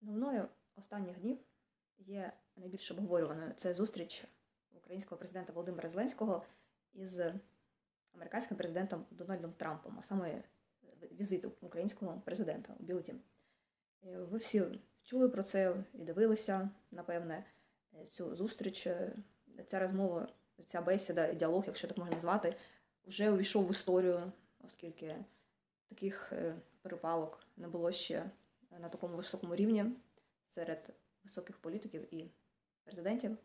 Новиною останніх днів є найбільш обговорюваною. Це зустріч українського президента Володимира Зеленського із американським президентом Дональдом Трампом, а саме візит українського президента у Білий Дім. Е, Ви всі чули про це і дивилися, напевне, е, цю зустріч. Е, Ця розмова, ця бесіда, діалог, якщо так можна назвати, вже увійшов в історію, оскільки таких е, перепалок не було ще на такому високому рівні серед високих політиків і президентів.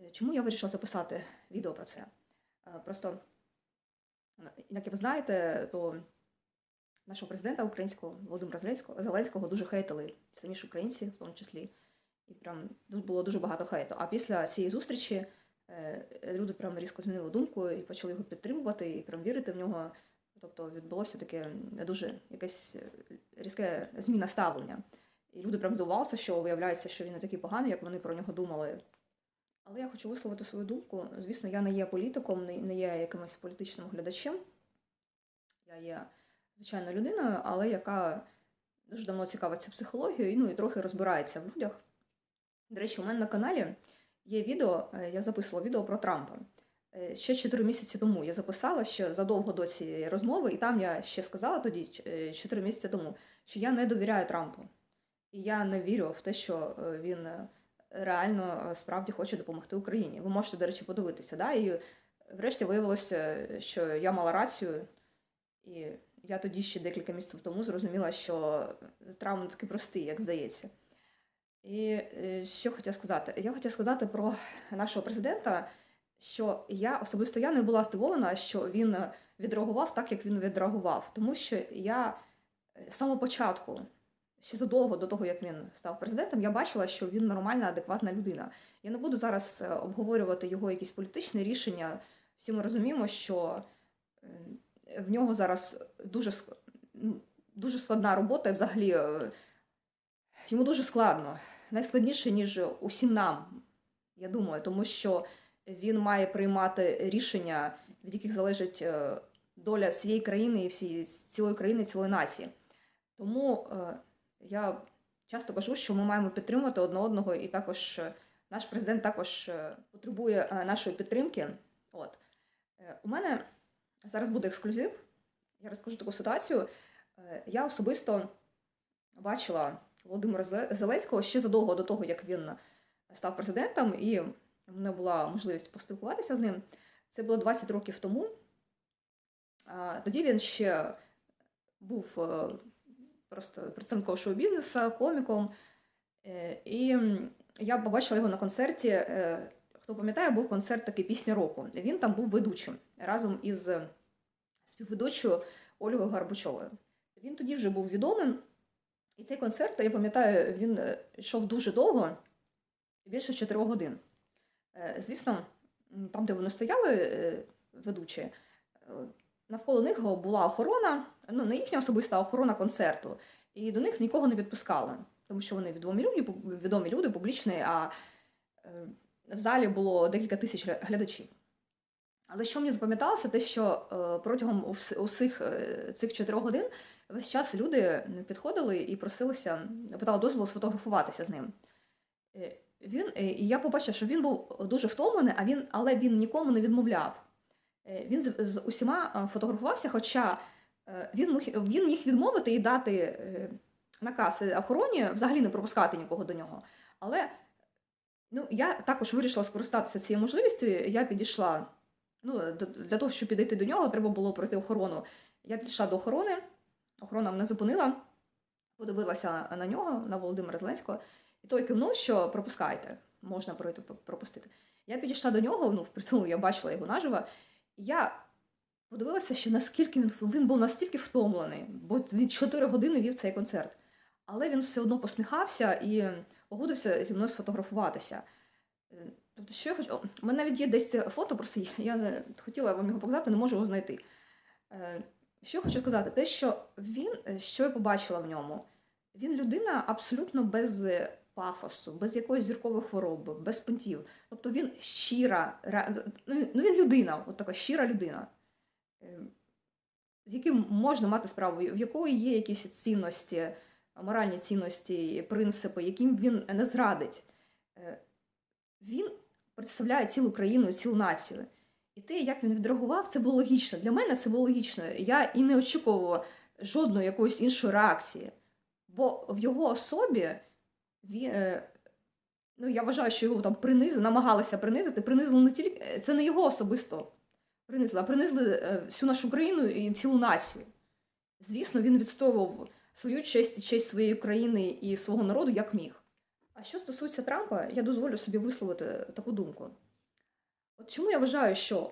Е, Чому я вирішила записати відео про це? Е, Просто, як ви знаєте, то нашого президента українського Володимира Зеленського, Зеленського дуже хейтили самі ж українці, в тому числі. І прям було дуже багато хейту. А після цієї зустрічі е, люди прям різко змінили думку і почали його підтримувати, і прям вірити в нього. Тобто відбулося таке не дуже якесь е, різке зміна ставлення. І люди прям здивувалися, що виявляється, що він не такий поганий, як вони про нього думали. Але я хочу висловити свою думку. Звісно, я не є політиком, не є якимось політичним глядачем. Я є звичайною людиною, але яка дуже давно цікавиться психологією і, ну, і трохи розбирається в людях. До речі, у мене на каналі є відео, е, я записувала відео про Трампа. Е, Ще 4 місяці тому я записала ще задовго до цієї розмови, і там я ще сказала тоді, 4 місяці тому, що я не довіряю Трампу. І я не вірю в те, що е, він е, реально е, справді хоче допомогти Україні. Ви можете, до речі, подивитися. Да? І врешті виявилося, що я мала рацію, і я тоді ще декілька місяців тому зрозуміла, що Трамп не такий простий, як здається. І е, що хотіла сказати? Я хотіла сказати про нашого президента, що я особисто я не була здивована, що він е, відреагував так, як він відреагував. Тому що я е, з самого початку, ще задовго до того, як він став президентом, я бачила, що він нормальна, адекватна людина. Я не буду зараз е, обговорювати його якісь політичні рішення. Всі ми розуміємо, що в нього зараз дуже, дуже складна робота, і взагалі йому дуже складно. Найскладніше, ніж усім нам, я думаю, тому що він має приймати рішення, від яких залежить е, доля всієї країни і всієї цілої країни, цілої нації. Тому е, я часто кажу, що ми маємо підтримувати одне одного, і також е, наш президент також потребує нашої підтримки. От. У мене зараз буде ексклюзив. Я розкажу таку ситуацію. Я особисто бачила Володимира Зеленського ще задовго до того, як він став президентом, і в мене була можливість поспілкуватися з ним. Це було 20 років тому. Тоді він ще був е, просто представником шоу-бізнесу, коміком. Е, І я побачила його на концерті. е, Хто пам'ятає, був концерт такий пісня року. Він там був ведучим разом із співведучою Ольгою Гарбучовою. Він тоді вже був відомим. І цей концерт, я пам'ятаю, він йшов дуже довго, більше 4 годин. Е, Звісно, там, де вони стояли, е, ведучі, е, навколо них була охорона, ну, не їхня особиста охорона концерту. І до них нікого не підпускали, тому що вони відомі люди, відомі люди, публічні, а в залі було декілька тисяч глядачів. Але що мені запам'яталося, те, що протягом усіх цих чотирьох годин весь час люди підходили і просилися, питали дозволу сфотографуватися з ним. Він, е, я побачила, що він був дуже втомлений, а він, але він нікому не відмовляв. Е, Він з, з усіма е, фотографувався, хоча він він міг відмовити і дати наказ охороні взагалі не пропускати нікого до нього. Але ну, я також вирішила скористатися цією можливістю. Я підійшла. Ну, для того, щоб підійти до нього, треба було пройти охорону. Я підійшла до охорони, охорона мене зупинила, подивилася на нього, на Володимира Зеленського, той кивнув, що пропускайте, можна пройти пропустити. Я підійшла до нього, ну, впритул, я бачила його наживо, і я подивилася, що наскільки він, він був настільки втомлений, бо він 4 години вів цей концерт. Але він все одно посміхався і погодився зі мною сфотографуватися. Е, Тобто, що я хочу. У мене навіть є десь це фото, просто я- не хотіла вам його показати, не можу його знайти. Е, Що я хочу сказати? Те, що він, е, що я побачила в ньому, він людина абсолютно без пафосу, без якоїсь зіркової хвороби, без понтів. Тобто він щира, ре- ну він- ну, людина, от така щира людина, е, з яким можна мати справу, в якої є якісь цінності, моральні цінності, принципи, яким він не зрадить. Е, Він представляє цілу країну, цілу націю. І те, як він відреагував, це було логічно. Для мене це було логічно. Я і не очікувала жодної якоїсь іншої реакції. Бо в його особі він, е, ну, я вважаю, що його там принизили, намагалися принизити, принизили не тільки е, це не його особисто принизили, а принизили е, всю нашу країну і цілу націю. Звісно, він відстоював свою честь і честь своєї країни і свого народу як міг. А що стосується Трампа, я дозволю собі висловити таку думку. От чому я вважаю, що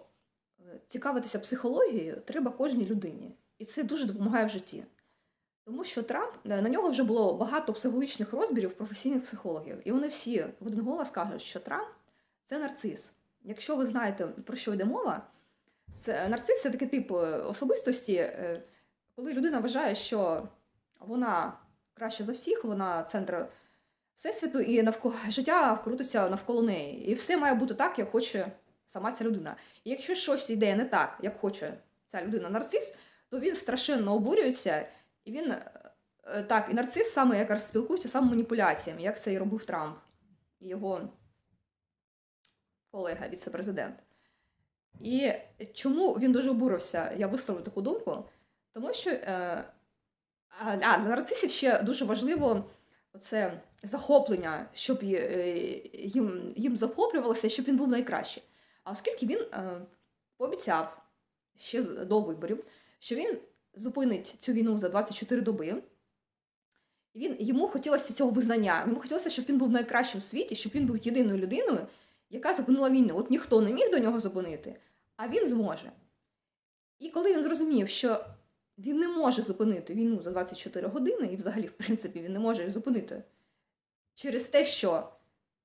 цікавитися психологією треба кожній людині, і це дуже допомагає в житті. Тому що Трамп е, на нього вже було багато психологічних розбірів професійних психологів, і вони всі в один голос кажуть, що Трамп це нарцис. Якщо ви знаєте про що йде мова, це нарцис це такий тип е, особистості, е, коли людина вважає, що вона краще за всіх, вона центр всесвіту, і навколо життя крутиться навколо неї. І все має бути так, як хоче сама ця людина. І якщо щось йде не так, як хоче ця людина нарцис, то він страшенно обурюється, і він е, е, так, і нарцис саме якраз спілкується саме маніпуляціями, як це і робив Трамп і його колега, віце-президент. І чому він дуже обурився? Я висловлю таку думку, тому що е, а, для нарцисів ще дуже важливо оце захоплення, щоб е, їм, їм захоплювалося, щоб він був найкращий. А оскільки він е, пообіцяв ще до виборів, що він зупинить цю війну за 24 доби, і він, йому хотілося цього визнання. Йому хотілося, щоб він був найкращим в світі, щоб він був єдиною людиною, яка зупинила війну. От ніхто не міг до нього зупинити, а він зможе. І коли він зрозумів, що він не може зупинити війну за 24 години, і взагалі, в принципі, він не може її зупинити через те, що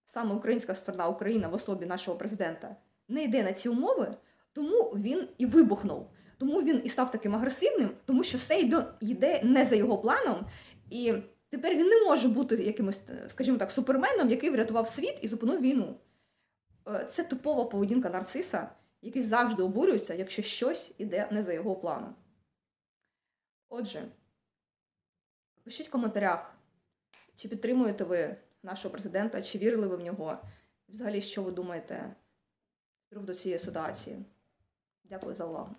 саме українська сторона, Україна в особі нашого президента не йде на ці умови, тому він і вибухнув. Тому він і став таким агресивним, тому що все йде, не за його планом, і тепер він не може бути якимось, е, скажімо так, суперменом, який врятував світ і зупинив війну. Е, Це типова поведінка нарциса, який завжди обурюється, якщо щось іде не за його планом. Отже, пишіть в коментарях, чи підтримуєте ви нашого президента, чи вірили ви в нього, взагалі, що ви думаєте приводу цієї ситуації. Дякую за увагу.